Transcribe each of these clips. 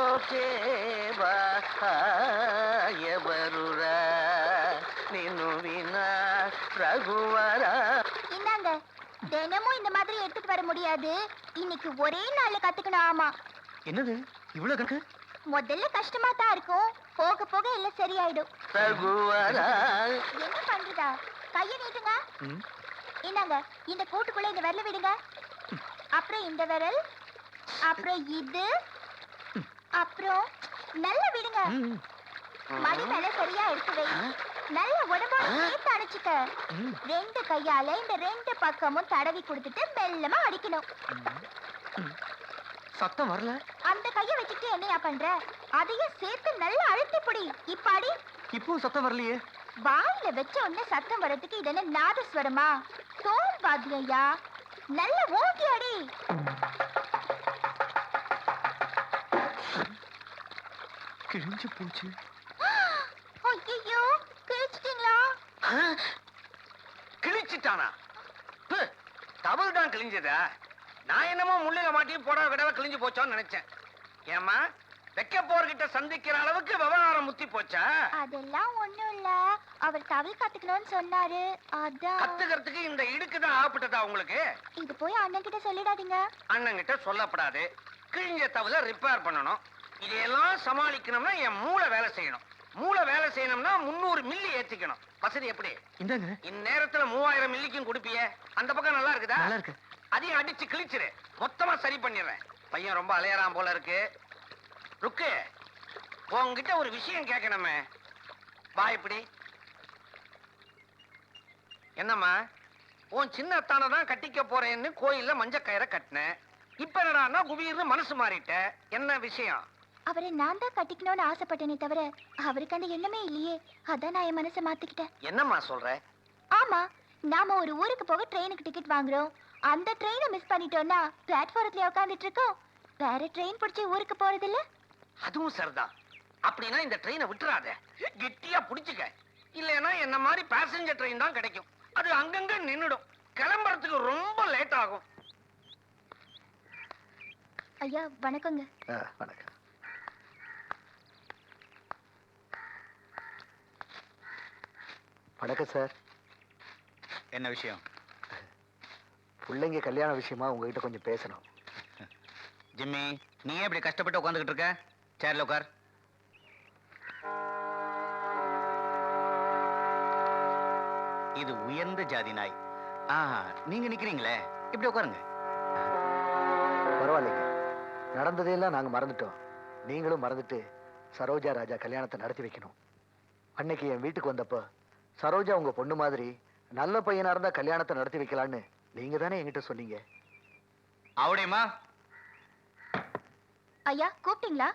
ఓకేవా ఎవరురా నిన్ను వినా రఘువరా இந்தாங்க தினமும் இந்த மாதிரி எடுத்துட்டு வர முடியாது இன்னைக்கு ஒரே நாள்ல கத்துக்கணும் ஆமா என்னது இவ்வளவு கணக்கு முதல்ல கஷ்டமா தான் இருக்கும் போக போக எல்லாம் சரியாயிடும் ரகுவரா என்ன பண்றதா கைய நீட்டுங்க ம். இந்தாங்க இந்த கூட்டுக்குள்ள இந்த விரல விடுங்க அப்புறம் இந்த விரல் அப்புறம் இது அப்புறம் நல்லா விடுங்க. மடி மேல சரியா எடுத்து வை நல்ல உடம்போட சேர்த்து அணைச்சுக்க. ம். ரெண்டு கையால இந்த ரெண்டு பக்கமும் தடவி கொடுத்துட்டு மெல்லமா அடிக்கணும். சத்தம் வரல. அந்த கைய வச்சுட்டு என்னையா பண்ற? அதையும் சேர்த்து நல்லா அழுத்தி பிடி. இப்ப அடி இப்போ சத்தம் வரலையே. வாயில வச்ச உடனே சத்தம் வர்றதுக்கு இது என்ன நாதஸ்வரமா? தோல் வாத்தியா நல்ல ஓங்கி அடி கிழிஞ்சு போச்சு. ஐயோ கிழிச்சிட்டீங்களா? கிழிச்சிட்டானா? டபுள் தான் கிழிஞ்சதா. நான் என்னமோ முள்ளில மாட்டி புடவை கிடவை கிழிஞ்சு போச்சோன்னு நினைச்சேன். ஏம்மா வைக்க போர்கிட்ட சந்திக்கிற அளவுக்கு விவகாரம் முத்தி போச்சா? அதெல்லாம் ஒண்ணும் இல்ல. அவர் தவில் கத்துக்கணும்னு சொன்னாரு. அதான். கத்துக்கிறதுக்கு இந்த இடுக்கு தான் ஆப்பிட்டதா உங்களுக்கு? இது போய் அண்ணன் கிட்ட சொல்லிடாதீங்க. அண்ணங்கிட்ட சொல்லப்படாது. கிழிஞ்ச தவிர ரிப்பேர் பண்ணணும். இதையெல்லாம் சமாளிக்கணும்னா என் மூளை வேலை செய்யணும். மூளை வேலை செய்யணும்னா முந்நூறு மில்லி ஏத்திக்கணும். வசதி எப்படி? இந்தாங்க. இந்நேரத்துல மூவாயிரம் மில்லிக்கும் கொடுப்பியே. அந்த பக்கம் நல்லா இருக்குதா? நல்லா இருக்கு அதையும் அடிச்சு கிழிச்சிரு. மொத்தமா சரி பண்ணிடுறேன். பையன் ரொம்ப அலையறான் போல இருக்கு. ருக்கு உன்கிட்ட ஒரு விஷயம் கேட்கணுமே. வா இப்படி. என்னம்மா உன் சின்ன அத்தானை தான் கட்டிக்க போறேன்னு கோயில்ல மஞ்ச கயிறை கட்டினேன் இப்ப என்னடான்னா குபீர்னு மனசு மாறிட்ட. என்ன விஷயம்? அவரை நான் தான் கட்டிக்கணும்னு ஆசைப்பட்டேனே தவிர அவருக்கு அந்த எண்ணமே இல்லையே. அதான் நான் என் மனசை மாத்திக்கிட்டேன். என்னம்மா சொல்ற? ஆமா நாம ஒரு ஊருக்கு போக ட்ரெயினுக்கு டிக்கெட் வாங்குறோம். அந்த ட்ரெயினை மிஸ் பண்ணிட்டோம்னா பிளாட்ஃபாரத்துல உட்காந்துட்டு இருக்கோம் வேற ட்ரெயின் பிடிச்சி ஊருக்கு போறது இல்ல அதுவும் சரிதான். அப்படின்னா இந்த ட்ரெயினை விட்டுறாத. கெட்டியா புடிச்சுக்க. இல்லைன்னா என்ன மாதிரி பேசஞ்சர் ட்ரெயின் தான் கிடைக்கும். அது அங்கங்க நின்னுடும். கிளம்புறதுக்கு ரொம்ப லேட் ஆகும். ஐயா வணக்கங்க. வணக்கம். வணக்கம் சார். என்ன விஷயம்? பிள்ளைங்க கல்யாண விஷயமா உங்ககிட்ட கொஞ்சம் பேசணும். ஜிம்மி நீ இப்படி கஷ்டப்பட்டு உட்காந்துக்கிட்டு இருக்க? சேர்ல உட்கார் இது உயர்ந்த ஜாதி நாய். ஆ நீங்க நிக்கிறீங்களே? இப்படி உட்காருங்க பரவாயில்லைங்க. நடந்ததையெல்லாம் நாங்க மறந்துட்டோம். நீங்களும் மறந்துட்டு சரோஜா ராஜா கல்யாணத்தை நடத்தி வைக்கணும். அன்னைக்கு என் வீட்டுக்கு வந்தப்போ சரோஜா உங்க பொண்ணு மாதிரி நல்ல பையனா இருந்தா கல்யாணத்தை நடத்தி வைக்கலான்னு நீங்க தானே என்கிட்ட சொன்னீங்க. அவடையம்மா ஐயா கூப்பிட்டீங்களா?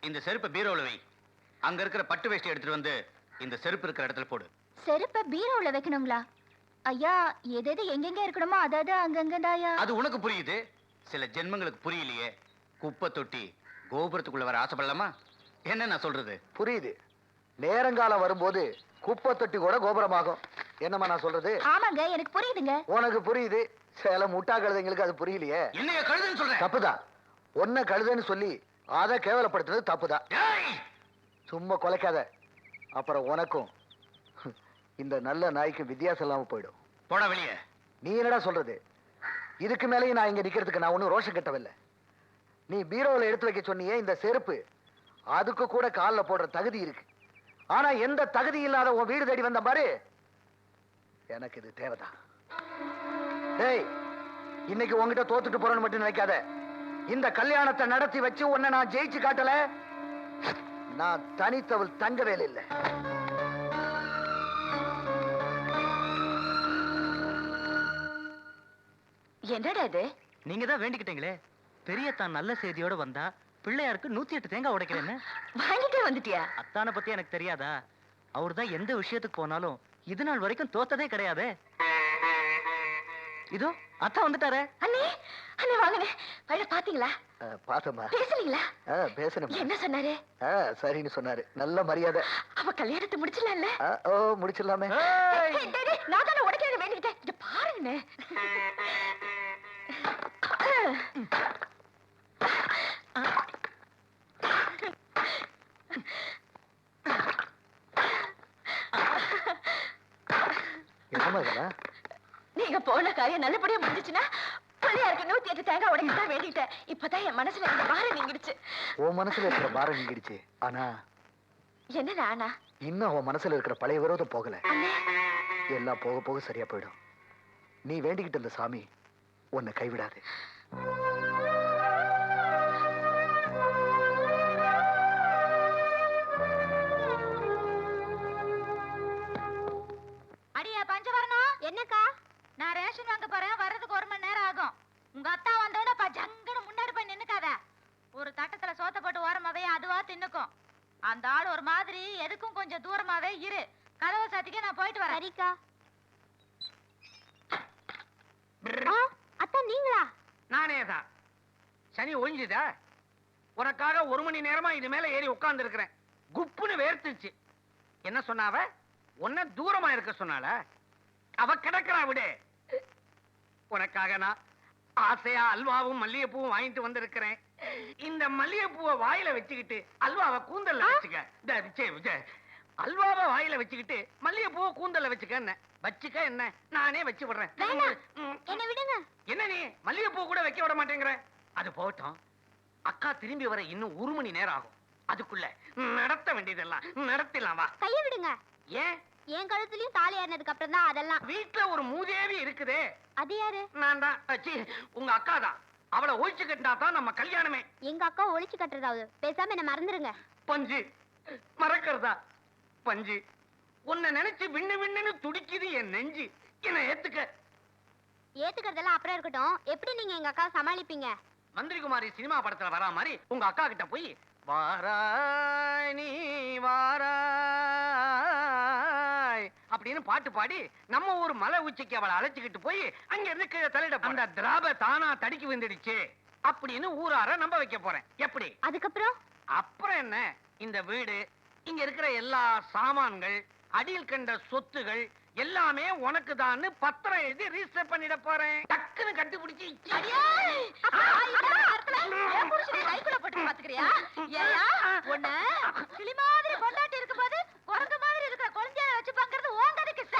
இந்த செருப்பை பீரோல வை. அங்க இருக்கிற பட்டு வேஷ்டி எடுத்துட்டு வந்து இந்த செருப்பு இருக்கிற இடத்துல போடு. செருப்பை பீரோல வைக்கணுங்களா? ஐயா எது எது எங்கெங்க இருக்கணுமோ அதாவது அங்கங்கதாயா அது உனக்கு புரியுது. சில ஜென்மங்களுக்கு புரியலையே. குப்பை தொட்டி கோபுரத்துக்குள்ள வர ஆசைப்படலாமா? என்ன நான் சொல்றது? புரியுது. நேரங்காலம் வரும்போது குப்பை தொட்டி கூட கோபுரமாகும். என்னம்மா நான் சொல்றது? ஆமாங்க எனக்கு புரியுதுங்க. உனக்கு புரியுது. சில முட்டா கழுதைங்களுக்கு அது புரியலையே. என்னைய கழுதுன்னு சொல்றேன் தப்புதான். ஒன்ன கழுதைன்னு சொல்லி அதை கேவலப்படுத்துறது தப்புதான்! சும்மா கொலைக்காத. அப்புறம் உனக்கும் இந்த நல்ல நாய்க்கு வித்தியாசம் இல்லாம போயிடும். போடா வெளியே. நீ என்னடா சொல்றது? இதுக்கு மேலேயும் நான் இங்க நிக்கிறதுக்கு நான் ஒன்றும் ரோஷம் கட்டவில்லை நீ பீரோவில் எடுத்து வைக்க சொன்னியே இந்த செருப்பு. அதுக்கு கூட காலில் போடுற தகுதி இருக்கு. ஆனா எந்த தகுதி இல்லாத உன் வீடு தேடி வந்த பாரு. எனக்கு இது தேவைதான். டேய் இன்னைக்கு உன்கிட்ட தோத்துட்டு போறேன்னு மட்டும் நினைக்காத. இந்த கல்யாணத்தை நடத்தி வச்சு உன்னை நான் ஜெயிச்சு காட்டல. நான் தனித்தவள் தங்கவே இல்லை. என்னடா இது? நீங்க தான் வேண்டிக்கிட்டீங்களே. பெரிய தான் நல்ல செய்தியோட வந்தா பிள்ளையாருக்கு நூத்தி எட்டு தேங்காய் உடைக்கிறேன்னு. வாங்கிட்டே வந்துட்டியா? அத்தானை பத்தி எனக்கு தெரியாதா? அவர் தான் எந்த விஷயத்துக்கு போனாலும் இது நாள் வரைக்கும் தோத்ததே கிடையாதே. இதோ அத்தா வந்துட்டாரே. அண்ணே அண்ணே வாங்கண்ணே. பழைய பாத்தீங்களா? அஹ், பார்த்தம்மா பேசுனீங்களா பேசணும் என்ன சொன்னாரு? சரின்னு சொன்னாரு. நல்ல மரியாதை. அவ கல்யாணத்தை முடிச்சலாம்ல அஹ், ஓ முடிச்சிடலாமே. நான் தானே உடைக்கிறேன் வேண்டிக்கிட்டேன். இங்க பாருங்கண்ணே. நிஜமா இதெல்லாம் நீங்க போன காரியம் நல்லபடியா முடிஞ்சுச்சுன்னா பிள்ளையாருக்கு நூத்தி எட்டு தேங்காய் உடைக்க தான் வேண்டிட்டேன். இப்பதான் என் மனசுல இந்த பாரம் நீங்கிடுச்சு. உன் மனசுல இருக்கிற பாரம் நீங்கிடுச்சு. ஆனா என்ன ஆனா இன்னும் அவன் மனசுல இருக்கிற பழைய விரோதம் போகல. எல்லாம் போக போக சரியா போயிடும். நீ வேண்டிக்கிட்ட இந்த சாமி உன்னை கைவிடாது. என்னக்கா? நான் ரேஷன் வாங்க போறேன் வர்றதுக்கு ஒரு மணி நேரம் ஆகும். உங்க அத்தா வந்தோட ஜங்கன்னு முன்னாடி போய் நின்னுக்காத. ஒரு தட்டத்துல சோத்த போட்டு ஓரமாவே அதுவா தின்னுக்கும். அந்த ஆள் ஒரு மாதிரி எதுக்கும் கொஞ்சம் தூரமாவே இரு. கதவை சாத்திக்க நான் போயிட்டு வரேன். சரிக்கா. அத்தா நீங்களா? நானே தான் சனி ஒழிஞ்சுதா? உனக்காக ஒரு மணி நேரமா இது மேல ஏறி உட்கார்ந்து இருக்கிறேன் குப்புன்னு வேர்த்துச்சு என்ன சொன்னாவ? உன்ன தூரமா இருக்க சொன்னால அவ கிடக்குறா விடு. உனக்காக நான் ஆசையா அல்வாவும் மல்லிகைப்பூவும் வாங்கிட்டு வந்திருக்கிறேன். இந்த மல்லிகைப்பூவை வாயில வச்சுக்கிட்டு அல்வாவை கூந்தல்ல வச்சுக்க. விஜய் விஜய். அல்வாவை வாயில வச்சுக்கிட்டு மல்லிகைப்பூவை கூந்தல்ல வச்சுக்க என்ன? வச்சுக்க என்ன? நானே வச்சு விடுறேன். என்ன விடுங்க. என்ன நீ? மல்லிகைப்பூ கூட வைக்க விட மாட்டேங்கிற. அது போகட்டும். அக்கா திரும்பி வர இன்னும் ஒரு மணி நேரம் ஆகும். அதுக்குள்ள நடத்த வேண்டியதெல்லாம் நடத்திடலாம் வா. கைய விடுங்க. ஏன்? என் கழுத்துலயும் தாலி ஏறினதுக்கு அப்புறம் தான் அதெல்லாம். வீட்டுல ஒரு மூதேவி இருக்குதே. அது யாரு? நான் தான். உங்க அக்கா தான். அவளை ஒழிச்சு கட்டினா தான் நம்ம கல்யாணமே. எங்க அக்கா ஒளிச்சு கட்டுறதாவது. பேசாம என்ன மறந்துருங்க. பஞ்சு. மறக்கிறதா? பஞ்சு. உன்னை நினைச்சு விண்ணு விண்ணுன்னு துடிக்குது என் நெஞ்சு. என்ன ஏத்துக்க. ஏத்துக்கிறதெல்லாம் அப்புறம் இருக்கட்டும். எப்படி நீங்க எங்க அக்கா சமாளிப்பீங்க? மந்திரிகுமாரி சினிமா படத்துல வரா மாதிரி உங்க அக்கா கிட்ட போய் வாராய் நீ வாராய். அப்படின்னு பாட்டு பாடி நம்ம ஊர் மலை உச்சிக்கு அவளை அழைச்சுக்கிட்டு போய் அங்க இருந்து கீழே தலையிட அந்த திராப தானா தடுக்கி வந்துடுச்சு அப்படின்னு ஊரார நம்ப வைக்க போறேன். எப்படி? அதுக்கப்புறம்? அப்புறம் என்ன? இந்த வீடு இங்க இருக்கிற எல்லா சாமான்கள் அடியில் கண்ட சொத்துகள் எல்லாமே உனக்கு தான் பத்திரம் எழுதி ரிஜிஸ்டர் பண்ணிட போறேன். டக்குன்னு கண்டுபிடிச்சு கைக்குள்ள போட்டு பாத்துக்கிறியா? உன்னை கிளி மாதிரி பொண்டாட்டி இருக்கும்போது, குரங்கு மாதிரி இருக்கிற கொழுந்தியால வச்சு பார்க்கறது உன் கதைக்கு சரியா தாயா இருக்கு?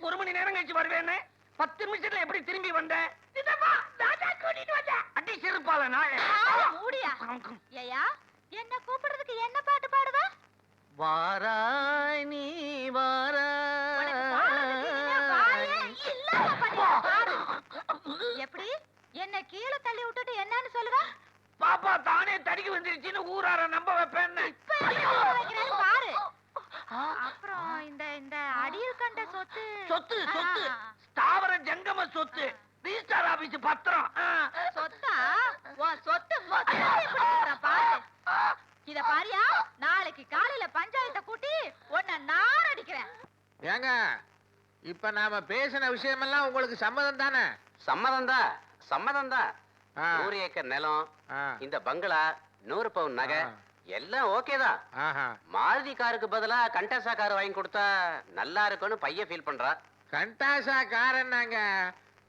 ஒரு மணி நேரம் கழிச்சு வருவேன்னு பத்து நிமிஷத்துல எப்படி திரும்பி வந்தேன். அடி என்ன கூப்பிடுறதுக்கு என்ன பாட்டு பாடுவ? வாராய் நீ பாரு. எப்படி? என்ன கீழே தள்ளி விட்டுட்டு என்னன்னு சொல்லுவ? பாப்பா தானே தடுக்கி வந்துருச்சுன்னு ஊரார நம்ப வைப்பேன் இப்ப எப்படி நம்ப வைக்கிறேன்னு பாரு. அப்புறம் இந்த இந்த அடியில் கண்ட சொத்து. சொத்து சொத்து. ஸ்தாவர ஜங்கம சொத்து. ரிஜிஸ்டார் ஆபீஸ் பத்திரம். சொத்தா? சொத்து இத பாரியா? நாளைக்கு காலையில பஞ்சாயத்தை கூட்டி உன்னை நார் அடிக்கிறேன் ஏங்க இப்ப நாம பேசின விஷயமெல்லாம் உங்களுக்கு சம்மதம் தானே? சம்மதம் தான் சம்மதம் தான். நூறு ஏக்கர் நிலம் இந்த பங்களா நூறு பவுன் நகை. எல்லாம் ஓகே தான். மாருதி காருக்கு பதிலா கண்டசா கார் வாங்கி கொடுத்தா நல்லா இருக்கும்னு பையன் ஃபீல் பண்றா. கண்டாசா காரன்னாங்க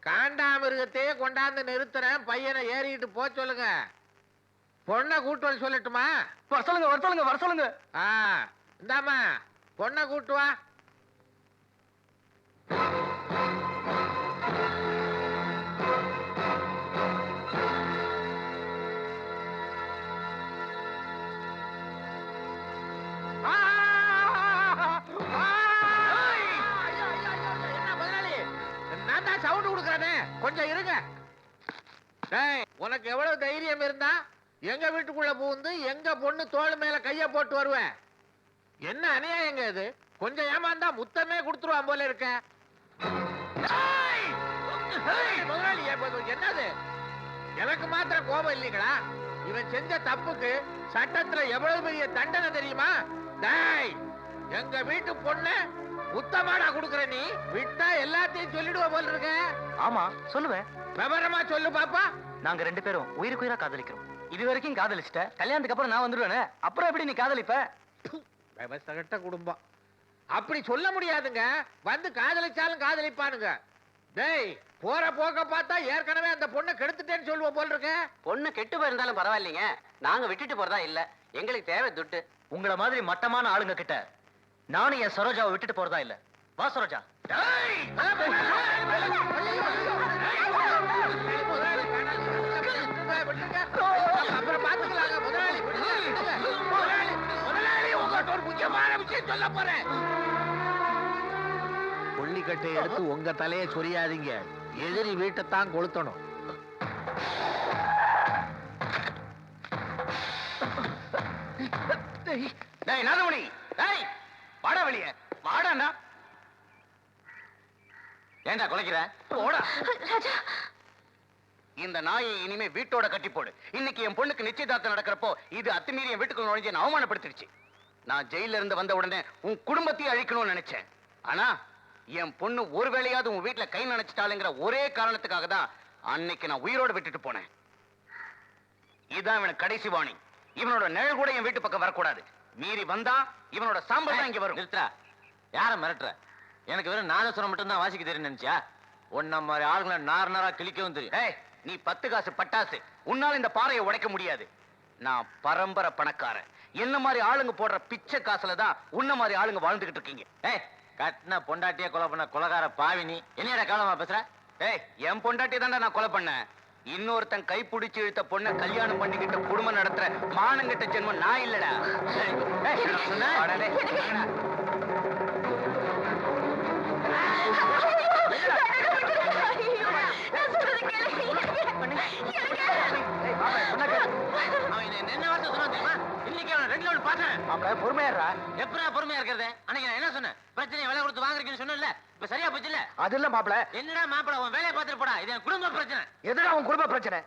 காண்டாமிருகத்தையே கொண்டாந்து நிறுத்துறேன் பையனை ஏறிக்கிட்டு போக சொல்லுங்க. பொண்ணை கூட்டு வர சொல்லட்டுமா? வர சொல்லுங்க வர சொல்லுங்க வர சொல்லுங்க. ஆ இந்தாம்மா பொண்ணை கூட்டு வா. கொஞ்சம் இருங்க. உனக்கு எவ்வளவு தைரியம் இருந்தா எங்க வீட்டுக்குள்ள புகுந்து எங்க பொண்ணு தோல் மேல கைய போட்டு வருவேன் என்ன அநியாயங்க இது? கொஞ்சம் ஏமாந்தா முத்தமே கொடுத்துருவான் போல இருக்க. முதலாளி என்னது? எனக்கு மாத்திர கோபம் இல்லைங்களா? இவன் செஞ்ச தப்புக்கு சட்டத்துல எவ்வளவு பெரிய தண்டனை தெரியுமா? எங்க வீட்டு பொண்ணு முத்தமாடா குடுக்கற நீ? விட்டா எல்லாத்தையும் சொல்லிடுவ போல இருக்க. ஆமா சொல்லுவேன் விவரமா சொல்லு பாப்பா. நாங்க ரெண்டு பேரும் உயிருக்கு உயிரா காதலிக்கிறோம். இது வரைக்கும் காதலிச்சிட்ட. கல்யாணத்துக்கு அப்புறம் நான் வந்துடுவேனே. அப்புறம் எப்படி நீ காதலிப்ப? விவசாயட்ட குடும்பம். அப்படி சொல்ல முடியாதுங்க. வந்து காதலிச்சாலும் காதலிப்பானுங்க. டேய் போற போக்க பார்த்தா ஏற்கனவே அந்த பொண்ணை கெடுத்துட்டேன்னு சொல்லுவ போல இருக்க. பொண்ணு கெட்டு போயிருந்தாலும் பரவாயில்லைங்க. நாங்க விட்டுட்டு போறதா இல்ல. எங்களுக்கு தேவை துட்டு. உங்கள மாதிரி மட்டமான ஆளுங்க கிட்ட நானும் என் சரோஜாவை விட்டுட்டு போறதா இல்ல. வா சரோஜா. கொல்லிக்கட்டை எடுத்து உங்க தலையை சொரியாதீங்க. எதிரி வீட்டை தான் கொளுத்தணும் டேய் நாதமணி. டேய் வெளிய வாடாண்ணா. ஏன்டா குலைக்கிற? போடா. இந்த நாயை இனிமே வீட்டோட கட்டி போடு. இன்னைக்கு என் பொண்ணுக்கு நிச்சயதார்த்தம் நடக்கிறப்போ இது அத்துமீறி என் வீட்டுக்குள்ள நுழைஞ்சு அவமானப்படுத்திடுச்சு. நான் ஜெயில இருந்து வந்த உடனே உன் குடும்பத்தையும் அழிக்கணும்னு நினைச்சேன். ஆனா என் பொண்ணு ஒரு வேளையாவது உன் வீட்டுல கை நினைச்சிட்டாளுங்கிற ஒரே காரணத்துக்காக தான் அன்னைக்கு நான் உயிரோட விட்டுட்டு போனேன். இதான் இவனுக்கு கடைசி வாணி இவனோட நிழல் கூட என் வீட்டு பக்கம் வரக்கூடாது. மீறி வந்தா இவனோட சாம்பல் தான் இங்க வரும். நிறுத்துறா யார மிரட்டுற? எனக்கு வெறும் நாதஸ்வரம் மட்டும் தான் வாசிக்க தெரியும் நினைச்சியா? உன்ன மாதிரி ஆளுங்களை நார் நாரா கிழிக்கவும் தெரியும். ஏய் நீ பத்து காசு பட்டாசு. உன்னால இந்த பாறையை உடைக்க முடியாது. நான் பரம்பரை பணக்காரன். என்ன மாதிரி ஆளுங்க போடுற பிச்சை காசுல தான் உன்ன மாதிரி ஆளுங்க வாழ்ந்துகிட்டு இருக்கீங்க. ஏய் கட்டின பொண்டாட்டியே கொலை பண்ண கொலகார பாவி நீ என்னடா காலமா பேசுற? ஏய் என் பொண்டாட்டி தான்டா நான் கொலை பண்ணேன். இன்னொருத்தன் கை பிடிச்சு இழுத்த பொண்ணை கல்யாணம் பண்ணிக்கிட்ட குடும்பம் நடத்துற மானங்கிட்ட ஜென்மம் நான் இல்லடா. ரெண்டு எப்படா பொறுமையா இருக்கிறது அன்னைக்கு நான் என்ன சொன்னேன் பிரச்சனை விலை கொடுத்து வாங்குறீங்கன்னு சொன்னேன்ல இப்ப சரியா போச்சு இல்ல அது இல்ல மாப்பிள. என்னடா மாப்பிள உன் வேலையை பார்த்துட்டு போடா. இது என் குடும்ப பிரச்சனை. எதுடா உன் குடும்ப பிரச்சனை?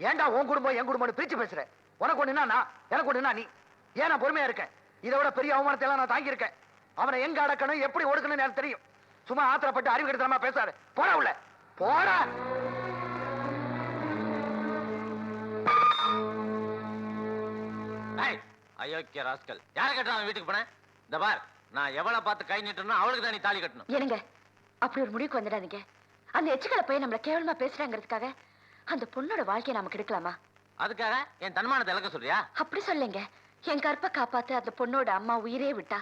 ஏன்டா உன் குடும்பம் என் குடும்பம்னு பிரிச்சு பேசுற? உனக்கு ஒண்ணுனா நான் எனக்கு ஒண்ணுனா நீ. ஏன் நான் பொறுமையா இருக்கேன்? இதை விட பெரிய அவமானத்தை எல்லாம் நான் தாங்கியிருக்கேன். அவனை எங்க அடக்கணும் எப்படி ஒடுக்கணும்னு எனக்கு தெரியும். சும்மா ஆத்திரப்பட்டு அறிவு கெடுத்தனமா பேசாரு போடா உள்ள. போடா. ஏய், அயோக்கிய ராஸ்கல். யாரை கட்டுறான் அவன் வீட்டுக்கு போனேன்? இந்த பார் நான் எவ்வளவு பார்த்து கை நீட்டணும் அவளுக்கு தான் நீ தாலி கட்டணும். அப்படி ஒரு முடிவுக்கு வந்துடாதீங்க. அந்த எச்சுக்களை போய் நம்மள கேவலமா பேசுறாங்கிறதுக்காக அந்த பொண்ணோட வாழ்க்கையை நாம கெடுக்கலாமா? அதுக்காக என் தன்மானத்தை இழக்க சொல்றியா? அப்படி சொல்லுங்க. என் கற்பை காப்பாத்து அந்த பொண்ணோட அம்மா உயிரே விட்டா.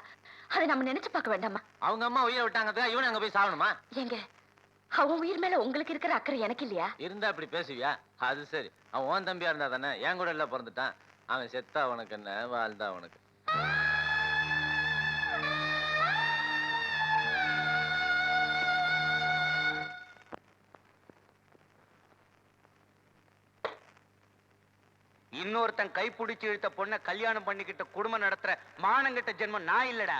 அதை நம்ம நினைச்சு பார்க்க வேண்டாமா? அவங்க அம்மா உயிரை விட்டாங்க இவன் அங்க போய் சாகணுமா? ஏங்க அவன் உயிர் மேல உங்களுக்கு இருக்கிற அக்கறை எனக்கு இல்லையா? இருந்தா இப்படி பேசுவியா? அது சரி. அவன் தம்பியா இருந்தா தானே? என் கூட எல்லாம் பிறந்துட்டான். அவன் செத்தா உனக்கு என்ன? வாழ்ந்தா உனக்கு. இன்னொருத்தன் கைப்பிடிச்சு இழுத்த பொண்ணை கல்யாணம் பண்ணிக்கிட்டு குடும்பம் நடத்துற மானங்கிட்ட ஜென்மம் நான் இல்லடா.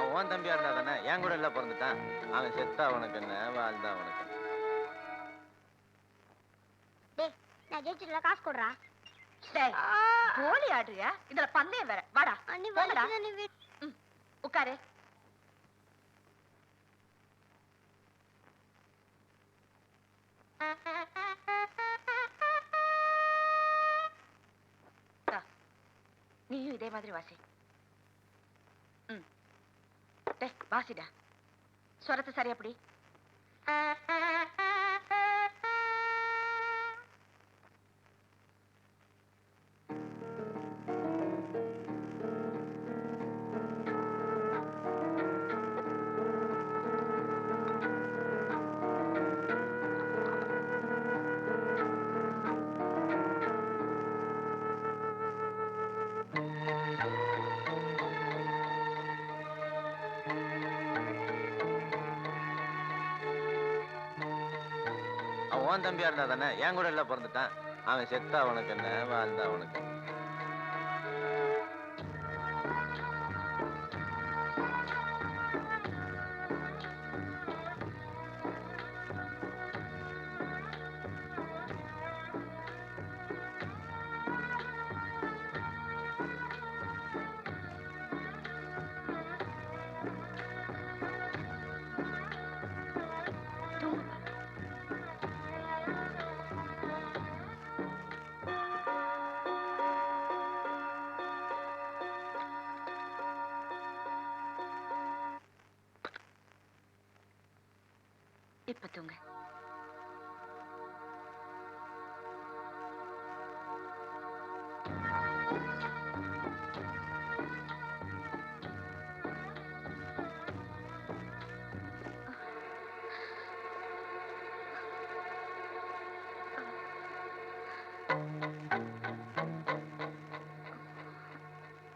அவன் தம்பியா இருந்தா தானே? என் கூட எல்லாம் பிறந்துட்டான். அவன் செத்தா உனக்கு என்ன? வாழ்ந்தா உனக்கு காசு கொடுறா கோலி ஆடுறியா? இதுல பந்தயம் வேற. வாடா. அண்ணி உட்காரு. நீயும் இதே மாதிரி வாசி. ம். வாசிடா. ஸ்வரத்தை சரியா அப்படி உன் தம்பியா இருந்தா தானே? என் கூட எல்லாம் பிறந்துட்டான். அவன் செத்தா உனக்கு என்ன? வாழ்ந்தா உனக்கு என்ன? இப்ப தூங்க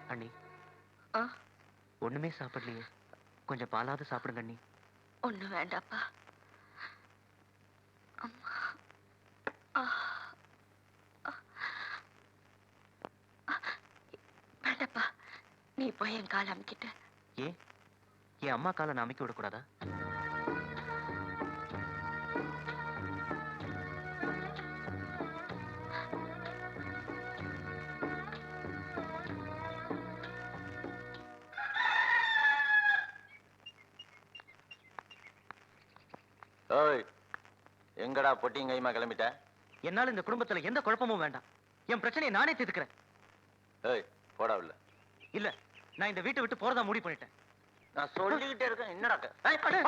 அண்ணி ஆ? ஒண்ணுமே சாப்பிடலையே கொஞ்சம் பாலாவது சாப்பிடுங்க அண்ணி ஒண்ணு வேண்டாப்பா அம்மா. ஆ. ஆ. ஆ. வேண்டாப்பா நீ போய் என் கால் அமுக்கிட்ட. ஏன் என் அம்மா காலை நான் அமைக்க விடக்கூடாதா? ஓய் எங்கடா பொட்டியும் கைமா கிளம்பிட்ட? என்னால இந்த குடும்பத்துல எந்த குழப்பமும் வேண்டாம். என் பிரச்சனையை நானே தீர்த்துக்கிறேன். ஏய் போடா உள்ள. இல்ல. நான் இந்த வீட்டை விட்டு போறதா முடிவு பண்ணிட்டேன் நான் சொல்லிக்கிட்டே இருக்கேன். என்னடா க- ஏய், போடா,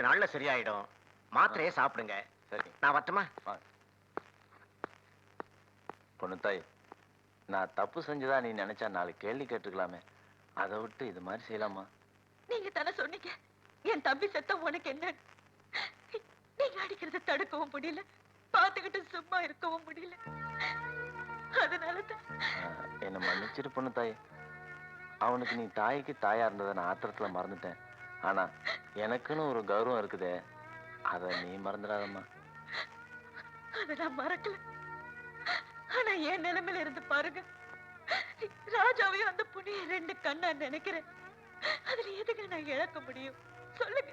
ரெண்டு நாள்ல சரியாயிடும். மாத்திரையை சாப்பிடுங்க. சரி. நான் வரட்டுமா? பொண்ணு தாய் நான் தப்பு செஞ்சதா நீ நினைச்சா நாலு கேள்வி கேட்டுக்கலாமே. அதை விட்டு இது மாதிரி செய்யலாமா? நீங்க தானே சொன்னீங்க. என் தம்பி செத்த உனக்கு என்ன? நீங்க அடிக்கிறத தடுக்கவும் முடியல. பாத்துக்கிட்டு சும்மா இருக்கவும் முடியல. அதனாலதான். என்னை மன்னிச்சிரு பொண்ணு தாய். அவனுக்கு நீ தாய்க்கு தாயா இருந்ததை நான் ஆத்திரத்துல மறந்துட்டேன். ஆனா எனக்குன்னு ஒரு கௌரவம் இருக்குதே அதை நீ மறந்துடாதம்மா. அதை நான் மறக்கல. ஆனா என் நிலைமையில இருந்து பாருங்க. ராஜாவையும் அந்த புண்ணிய ரெண்டு கண்ணா நினைக்கிறேன். அதுல எதுக்கு நான் இழக்க முடியும்? சொல்லுங்க.